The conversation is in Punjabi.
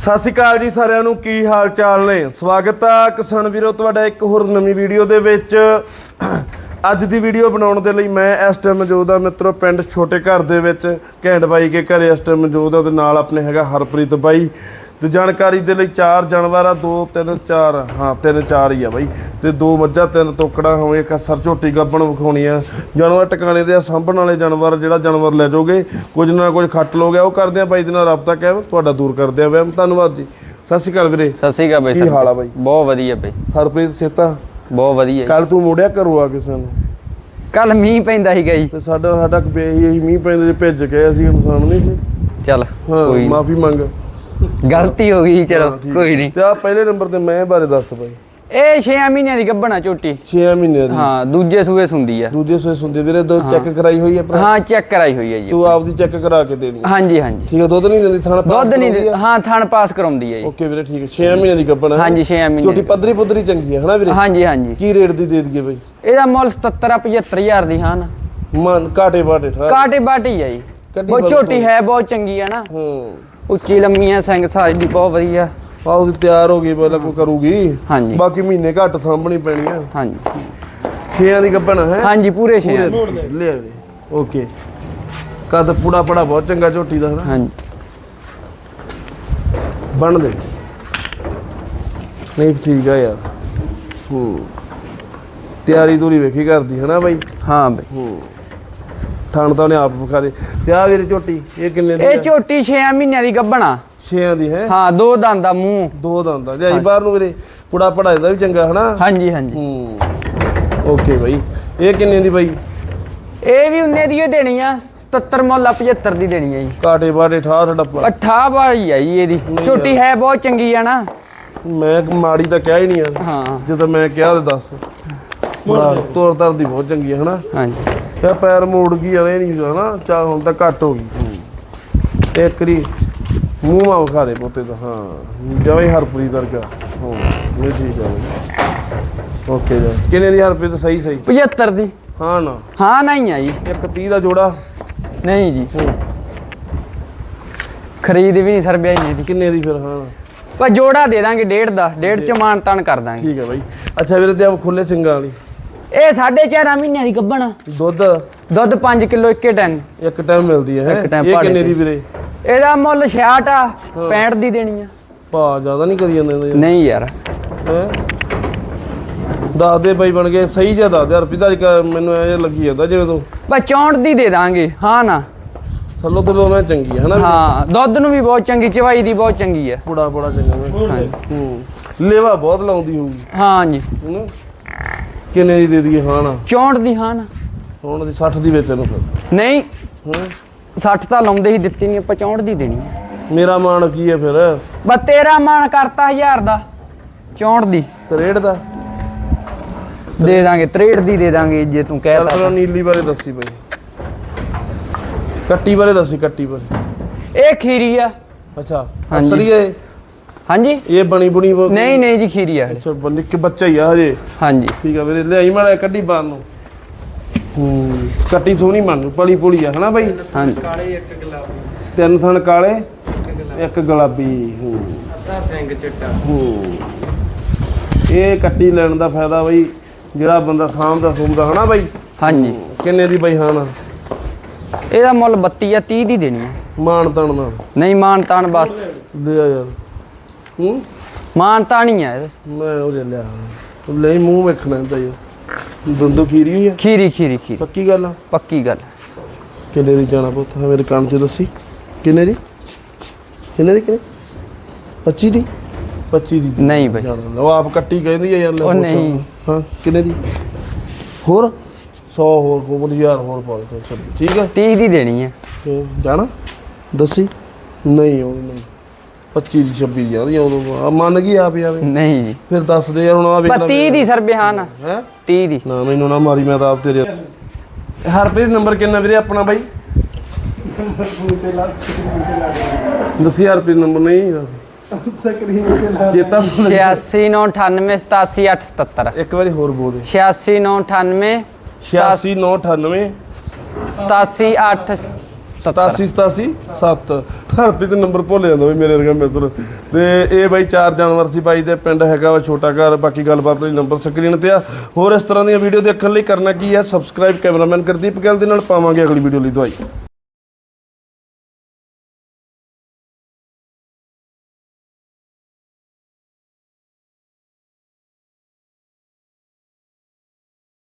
ਸਤਿ ਸ਼੍ਰੀ ਅਕਾਲ ਜੀ ਸਾਰਿਆਂ ਨੂੰ, ਕੀ ਹਾਲ ਚਾਲ ਨੇ? ਸਵਾਗਤ ਆ ਕਿਸਾਨ ਵੀਰੋ, ਤੁਹਾਡਾ ਇੱਕ ਹੋਰ ਨਵੀਂ ਵੀਡੀਓ ਦੇ ਵਿੱਚ। ਅੱਜ ਦੀ ਵੀਡੀਓ ਬਣਾਉਣ ਦੇ ਲਈ ਮੈਂ ਇਸ ਟਾਈਮ ਮੌਜੂਦ ਆ ਮਿੱਤਰੋ, ਪਿੰਡ ਛੋਟੇ ਘਰ ਦੇ ਵਿੱਚ, ਘੈਂਟ ਬਾਈ ਕੇ ਘਰੇ ਇਸ ਟਾਈਮ ਮੌਜੂਦ ਆ ਤੇ ਨਾਲ ਆਪਣੇ ਹੈਗਾ ਹਰਪ੍ਰੀਤ ਬਾਈ। ਤੇ ਜਾਣਕਾਰੀ ਦੇ ਲਈ ਚਾਰ ਜਾਨਵਰ ਆ ਦੋ ਤਿੰਨ ਚਾਰ ਹਾਂ ਤਿੰਨ ਚਾਰ ਹੀ ਆ ਬਾਈ। ਤੇ ਦੋ ਮੱਝਾਂ ਤਿੰਨ ਤੋਕੜਾਂ ਹੋਵੇ ਇੱਕ ਅਸਰ ਝੋਟੀ ਗੱਬਣ ਵਿਖਾਉਣੀ ਆ। ਜਾਨਵਰ ਟਿਕਾਣੇ ਦੇ ਆ ਸਾਂਭਣ ਵਾਲੇ ਜਾਨਵਰ ਜਿਹੜਾ ਜਾਨਵਰ ਲੈ ਜਾਓਗੇ ਕੁਝ ਨਾ ਕੁਝ ਖੱਟ ਲੋਗੇ ਉਹ ਕਰਦੇ ਆ ਬਾਈ ਦੇ ਨਾਲ ਰਾਬਤਾ ਕਾਇਮ ਤੁਹਾਡਾ ਦੂਰ ਕਰਦੇ ਆ ਵਹਿਮ। ਧੰਨਵਾਦ ਜੀ। ਸਤਿ ਸ਼੍ਰੀ ਅਕਾਲ ਵੀਰੇ। ਸਤਿ ਸ਼੍ਰੀ ਅਕਾਲ ਬਾਈ ਕੀ ਸਾਹਿਬ ਹਾਲ ਆ ਬਾਈ? ਬਹੁਤ ਵਧੀਆ ਬਾਈ। ਹਰਪ੍ਰੀਤ ਸੇਤਾ ਬਹੁਤ ਵਧੀਆ। ਕੱਲ ਤੂੰ ਮੁੜਿਆ ਘਰੋਂ ਆ ਕਿਸੇ ਨੂੰ ਕੱਲ ਮੀਂਹ ਪੈਂਦਾ ਸੀਗਾ ਜੀ। ਤੇ ਸਾਡਾ ਸਾਡਾ ਬੇਹੀ ਅਸੀਂ ਮੀਂਹ ਪੈਂਦੇ ਜੇ ਭਿੱਜ ਗਏ ਅਸੀਂ ਇਨਸਾਨ ਨਹੀਂ ਸੀ। ਚੱਲ ਹਾਂ ਕੋਈ ਮਾਫੀ ਮੰਗ। ਗਲਤੀ ਹੋ ਗਈ ਚਲੋ। ਕੋਈ ਨਹੀਂ। ਤੇ ਆ ਪਹਿਲੇ ਨੰਬਰ ਤੇ ਮੈਂ ਬਾਰੇ ਦੱਸ ਬਾਈ। ਇਹ 6 ਮਹੀਨਿਆਂ ਦੀ ਗੱਭਣਾ ਝੋਟੀ। 6 ਮਹੀਨੇ ਦੀ। ਹਾਂ ਦੂਜੇ ਸੂਏ ਸੁੰਦੀ ਆ। ਦੂਜੇ ਸੋਏ ਸੁਣਦੇ ਵੀਰੇ ਦੋ ਚੈੱਕ ਕਰਾਈ ਹੋਈ ਹੈ ਭਰਾ? ਹਾਂ ਚੈੱਕ ਕਰਾਈ ਹੋਈ ਹੈ ਜੀ ਤੂੰ ਆਪਦੀ ਚੈੱਕ ਕਰਾ ਕੇ ਦੇਣੀ। ਹਾਂਜੀ ਹਾਂਜੀ। ਠੀਕ ਹੈ ਦੁੱਧ ਨਹੀਂ ਦਿੰਦੀ ਥਾਣਾ ਦੁੱਧ ਨਹੀਂ ਹਾਂ ਥਣ ਪਾਸ ਕਰਾਉਂਦੀ ਹੈ ਜੀ। ਓਕੇ ਵੀਰੇ ਠੀਕ ਹੈ 6 ਮਹੀਨੇ ਦੀ ਗੱਬਣ ਹੈ ਹਾਂਜੀ 6 ਛੋਟੀ ਮਹੀਨੇ ਪੱਧਰੀ ਪੁੱਧਰੀ ਚੰਗੀ ਹੈ ਹਨਾ ਵੀਰੇ? ਹਾਂਜੀ ਹਾਂਜੀ। ਕੀ ਰੇਟ ਦੀ ਦੇ ਦਈਏ ਬਈ? ਇਹਦਾ ਮੁੱਲ 77 75000 ਦੀ ਹਾਂ ਨਾ। ਮਨ ਕਾਟੇ ਬਾਟੇ ਠਾ ਕਾਟੇ ਬਾਟੀ ਆ ਜੀ। ਉਹ ਝੋਟੀ ਹੈ ਬਹੁਤ ਚੰਗੀ ਆ ਨਾ। ਹੂੰ। ਉੱਚੀ ਲੰਮੀ ਆ ਸਿੰਘ ਸਾਜ ਦੀ ਬਹੁਤ ਵਧੀਆ। ਆਹ ਤਿਆਰ ਹੋ ਗਈ ਪਹਿਲਾਂ ਕਰੂਗੀ। ਹਾਂਜੀ। ਬਾਕੀ ਮਹੀਨੇ ਘੱਟ ਸਾਂਭਣੀ ਪੈਣੀ ਆ। ਹਾਂਜੀ। ਛੇਆਂ ਦੀ ਗੱਬਣ ਹੈ? ਹਾਂਜੀ ਪੂਰੇ 6 ਲੈ ਵੀਰੇ ਓਕੇ। ਕਦ ਪੂੜਾ ਪੜਾ ਬਹੁਤ ਚੰਗਾ ਝੋਟੀ ਦਾ ਹਨਾ? ਹਾਂਜੀ। ਬਣ ਦੇ। ਨਹੀਂ ਠੀਕ ਆ ਯਾਰ। ਹੂੰ। ਤਿਆਰੀ ਤੂਰੀ ਵੇਖੀ ਕਰਦੀ ਹਨਾ ਬਾਈ? ਹਾਂ ਬਾਈ। ਹੂੰ। ਥਣ ਤਾਂ ਉਹਨੇ ਆਪ ਵਿਖਾ ਦੇ। ਤੇ ਆ ਵੀਰੇ ਝੋਟੀ? ਇਹ ਕਿੰਨੇ ਦੀ ਇਹ ਝੋਟੀ 6 ਮਹੀਨਿਆਂ ਦੀ ਗੱਭਣਾ। ਛੇਆਂ ਦੀ ਹੈ? ਹਾਂ ਦੋ ਦੰਦ ਦਾ ਮੂੰਹ। ਦੋ ਦੰਦਾਂ ਲਿਆਈ ਬਾਹਰ ਨੂੰ ਵੀਰੇ। ਕੁੜਾ ਪੜਾ ਦਾ ਵੀ ਚੰਗਾ ਹਨਾ? ਹਾਂਜੀ ਹਾਂਜੀ। ਹੂੰ। ਓਕੇ ਬਾਈ। ਇਹ ਕਿੰਨੇ ਦੀ ਬਾਈ? ਇਹ ਵੀ ਉਹਨੇ ਦੀ ਹੀ ਦੇਣੀ ਆ। 77 ਮੁੱਲ ਆ 75 ਦੀ ਦੇਣੀ ਆ ਜੀ। ਕਾਟੇ ਬਾਟੇ ਠਾਹ ਡੱਪਾ ਅਠਾ ਵਾਲੀ ਆ ਜੀ ਇਹਦੀ। ਝੋਟੀ ਹੈ ਬਹੁਤ ਚੰਗੀ ਆ ਨਾ। ਮੈਂ ਮਾੜੀ ਤਾਂ ਕਿਹਾ ਹੀ ਨਹੀਂ ਯਾਰ ਹਾਂ। ਜਦੋਂ ਮੈਂ ਕਿਹਾ ਤੇ ਦੱਸ। ਬੜਾ ਤੋਰ ਤਰ ਦੀ ਬਹੁਤ ਚੰਗੀ ਹੈ ਹਨਾ? ਹਾਂਜੀ। ਇਹ ਪੈਰ ਮੋੜ ਗਈ ਹਲੇ ਨਹੀਂ ਹਨਾ ਚਾ ਹੁਣ ਤਾਂ ਘੱਟ ਹੋ ਗਈ। ਇੱਕ ਰੀ ਮੂੰਹ ਮਾ ਵਿਖਾ ਦੇ ਪੋਤੇ ਦਾ ਹਾਂ। ਜਵੇਂ ਹਰਪ੍ਰੀਤ ਵਰਗਾ। ਹਾਂ ਇਹ ਠੀਕ ਹੈ ਓਕੇ ਜੀ। ਕਿੰਨੇ ਦੀ ਹਰਪ੍ਰੀਤ? ਸਹੀ ਸਹੀ। 75 ਦੀ। ਹਾਂ ਨਾ। ਹਾਂ ਨਹੀਂ ਆ ਜੀ। ਇੱਕ 30 ਦਾ ਜੋੜਾ। ਨਹੀਂ ਜੀ। ਹੂੰ। ਖਰੀਦ ਵੀ ਨਹੀਂ ਸਰਬਿਆ ਇਹਨੇ ਦੀ ਕਿੰਨੇ ਦੀ ਫਿਰ? ਹਾਂ। ਪਰ ਜੋੜਾ ਦੇ ਦਾਂਗੇ ਡੇਢ ਦਾ। ਡੇਢ ਚ ਮਾਨ ਤਾਨ ਕਰ ਦਾਂਗੇ। ਠੀਕ ਹੈ ਬਾਈ। ਅੱਛਾ ਵੀਰੇ ਤੇ ਆ ਖੁੱਲੇ ਸਿੰਘਾਂ ਵਾਲੀ। ਇਹ 4.5 ਮਹੀਨਿਆਂ ਦੀ ਗੱਭਣ। ਦੁੱਧ। ਦੁੱਧ 5 ਕਿਲੋ ਇੱਕੇ ਟਨ ਇੱਕ ਟਾਈਮ ਮਿਲਦੀ ਹੈ ਹੈਂ? ਇੱਕ time ਇਹ ਭਾੜੇ ਕਿੰਨੇ। ਦੀ ਵੀਰੇ? ਇਹਦਾ ਮੁੱਲ 66 ਆ 65 ਦੀ ਦੇਣੀ ਆ। ਭਾ ਜ਼ਿਆਦਾ ਨਹੀਂ ਕਰੀ ਜਾਂਦੇ ਇਹਦੇ। ਨਹੀਂ ਯਾਰ? ਦੱਸ ਦੇ ਬਾਈ ਬਣ ਗਏ ਸਹੀ ਜਿਹਾ ਦੱਸ ਦੇ ਅੱਜ ਕੱਲ੍ਹ ਮੈਨੂੰ ਐ ਲੱਗੀ ਜਾਂਦਾ ਜਿਵੇਂ ਤੂੰ। ਪਰ 64 ਦੀ ਦੇ ਦਾਂਗੇ ਹਾਂ ਨਾ। ਥੱਲੋਂ ਤੋਂ ਮੈਂ ਚੰਗੀ ਹੈ ਹਨਾ ਹਾਂ ਦੁੱਧ ਨੂੰ ਵੀ ਬਹੁਤ ਚੰਗੀ ਚਵਾਈ ਦੀ ਬਹੁਤ ਚੰਗੀ ਹੈ ਬੜਾ ਬੜਾ ਚੰਗਾ ਮੈਂ ਹਾਂਜੀ। ਹੂੰ। ਲੇਵਾ ਬਹੁਤ ਲਾਉਂਦੀ ਹੋਊਗੀ। ਹਾਂ ਜੀ। ਹਨਾ? ਕਿੰਨੇ ਦੀ ਦੇ ਦਈਏ ਹਾਂ ਨਾ 64 ਦੀ ਹਾਂ ਨਾ ਹੁਣ ਦੀ 60 ਦੀ ਵੇਚਣ ਨੂੰ ਫਿਰ। ਨਹੀਂ ਹਾਂ? 60 ਤਾਂ ਲਾਉਂਦੇ ਹੀ ਦਿੱਤੀ ਨਹੀਂ ਆਪਾਂ 64 ਦੀ ਦੇਣੀ ਹੈ। ਮੇਰਾ ਮਾਣ ਕੀ ਹੈ ਫਿਰ? ਬਸ ਤੇਰਾ ਮਾਨ ਕਰਤਾ 1000 ਦਾ 64 ਦੀ। ਤਰੇੜ ਦਾ? ਦੇ ਦਾਂਗੇ 63 ਦੀ ਦੇ ਦਾਂਗੇ ਜੇ ਤੂੰ ਚੱਲ ਕਹਿਤਾ ਫਿਰ ਨੀਲੀ ਬਾਰੇ ਦੱਸੀ ਬਈ। ਕੱਟੀ ਬਾਰੇ ਦੱਸੀ ਕੱਟੀ ਬਾਰੇ। ਇਹ ਖੀਰੀ ਆ। ਅੱਛਾ ਹਾਂਜੀ। ਅਸਲੀ ਹੈ ਹਾਂਜੀ? ਇਹ ਬਣੀ ਬੁਣੀ ਉਹ- ਨਹੀਂ ਨਹੀਂ ਜੀ ਖੀਰੀ ਆ। ਹਲੇ। ਅੱਛਾ ਬੰਦੀ ਕਿ ਬੱਚਾ ਹੀ ਆ ਹਜੇ? ਹਾਂਜੀ। ਠੀਕ ਆ ਵੀਰੇ ਲਿਆਈ ਜਿਹਾ ਕੱਢੀ ਬਾਹਰ ਨੂੰ। ਹੂੰ। ਕੱਟੀ ਸੋਹਣੀ ਮੰਨ ਪਲੀ ਪੁਲੀ ਆ ਹਨਾ ਬਾਈ? ਹਾਂਜੀ ਤਿੰਨ ਥਣ ਕਾਲੇ ਇੱਕ ਗੁਲਾਬੀ। ਹੂੰ। ਹੂੰ। ਇਹ ਕੱਟੀ ਲੈਣ ਦਾ ਫਾਇਦਾ ਬਈ ਜਿਹੜਾ ਬੰਦਾ ਸਾਂਭਦਾ ਸੂਮਦਾ ਹਨਾ ਬਾਈ? ਹਾਂਜੀ। ਕਿੰਨੇ ਦੀ ਬਈ ਹਾਂ ਨਾ ਇਹਦਾ ਮੁੱਲ 32 ਆ 30 ਦੀ ਦੇਣੀ ਆ। ਮਾਨ ਤਣ ਨਾਲ ਨਹੀਂ ਮਾਨ ਤਾਨ ਬਸ। ਲਿਆ ਯਾਰ। ਹੂੰ? ਮਾਨ ਤਾਨ ਹੀ ਆ ਇਹਦੇ। ਮੈਂ ਉਹ ਲੈ ਲਿਆ। ਲੈ ਮੂੰਹ ਵੇਖਣਾ ਹੁੰਦਾ ਯਾਰ ਦੰਦੋ ਖੀਰੀ ਹੋਈ ਆ? ਖੀਰੀ ਖੀਰੀ ਖੀਰੀ। ਪੱਕੀ ਗੱਲ ਆ? ਪੱਕੀ ਗੱਲ ਕਿੰਨੇ ਦੀ ਜਾਣਾ ਪੁੱਤ? ਹਾਂ ਮੇਰੇ ਕੰਨ 'ਚ ਦੱਸੀ। ਕਿੰਨੇ ਦੀ? ਕਿੰਨੇ ਦੀ ਕਿੰਨੇ? 25 ਦੀ? 25 ਦੀ ਨਹੀਂ ਬਈ। ਜਾਣਾ। ਉਹ ਆਪ ਕੱਟੀ ਕਹਿੰਦੀ ਆ ਯਾਰ ਲੈ ਉਹ ਪੁੱਤ। ਨਹੀਂ। ਹਾਂ ਕਿੰਨੇ ਦੀ? ਹੋਰ? 100 ਹੋਰ ਕੋਲ ਹਜ਼ਾਰ ਹੋਰ ਪਾ ਦੇ। ਚੱਲ ਠੀਕ ਆ? 30 ਦੀ ਦੇਣੀ ਆ। ਤੇ ਜਾਣਾ? ਦੱਸੀ। ਨਹੀਂ ਉਹ ਨਹੀਂ। 25 ਦੀ 26 ਦੀ ਯਾਰ ਉਦੋਂ ਆ ਮੰਨ ਗਈ ਆਪ ਯਾਰ ਨਹੀਂ ਜੀ। ਫਿਰ ਦੱਸ ਦੇ ਯਾਰ ਹੁਣ ਆ ਵੇਖ ਪਰ 30 ਦੀ ਸਰ ਬਿਹਾਨ ਹੈ? 30 ਦੀ। ਨਾ ਮੈਨੂੰ ਨਾ ਮਾਰੀ ਮੈਂ ਤਾਂ ਆਪ ਤੇਰੇ ਹਰਪ੍ਰੀਤ ਨੰਬਰ ਕਿੰਨਾ ਵੀਰੇ ਆਪਣਾ ਬਾਈ? ਦੱਸੀ ਹਰਪ੍ਰੀਤ ਨੰਬਰ ਨਹੀਂ ਚੇਤਾ ਭੁੱਲ ਗਿਆ। 8698878877 ਇੱਕ ਵਾਰੀ ਹੋਰ ਬੋਲ ਦੇ। 8698 86998 878 87 87 7 ਹਰਪ੍ਰੀਤ ਨੰਬਰ ਭੁੱਲ ਜਾਂਦਾ ਵੀ ਮੇਰੇ ਵਰਗਾ ਮਿੱਤਰ। ਤੇ ਇਹ ਬਾਈ ਚਾਰ ਜਾਨਵਰ ਸੀ ਬਾਈ ਦੇ, ਪਿੰਡ ਹੈਗਾ ਵਾ ਛੋਟਾ ਘਰ, ਬਾਕੀ ਗੱਲਬਾਤ ਲਈ ਨੰਬਰ ਸਕਰੀਨ ਤੇ ਆ। ਹੋਰ ਇਸ ਤਰ੍ਹਾਂ ਦੀਆਂ ਵੀਡੀਓ ਦੇਖਣ ਲਈ ਕਰਨਾ ਕੀ ਹੈ ਸਬਸਕ੍ਰਾਈਬ ਕੈਮਰਾਮੈਨ ਗੁਰਦੀਪ ਗਿੱਲ ਦੇ ਨਾਲ ਪਾਵਾਂਗੇ ਅਗਲੀ ਵੀਡੀਓ ਲਈ ਦਵਾਈ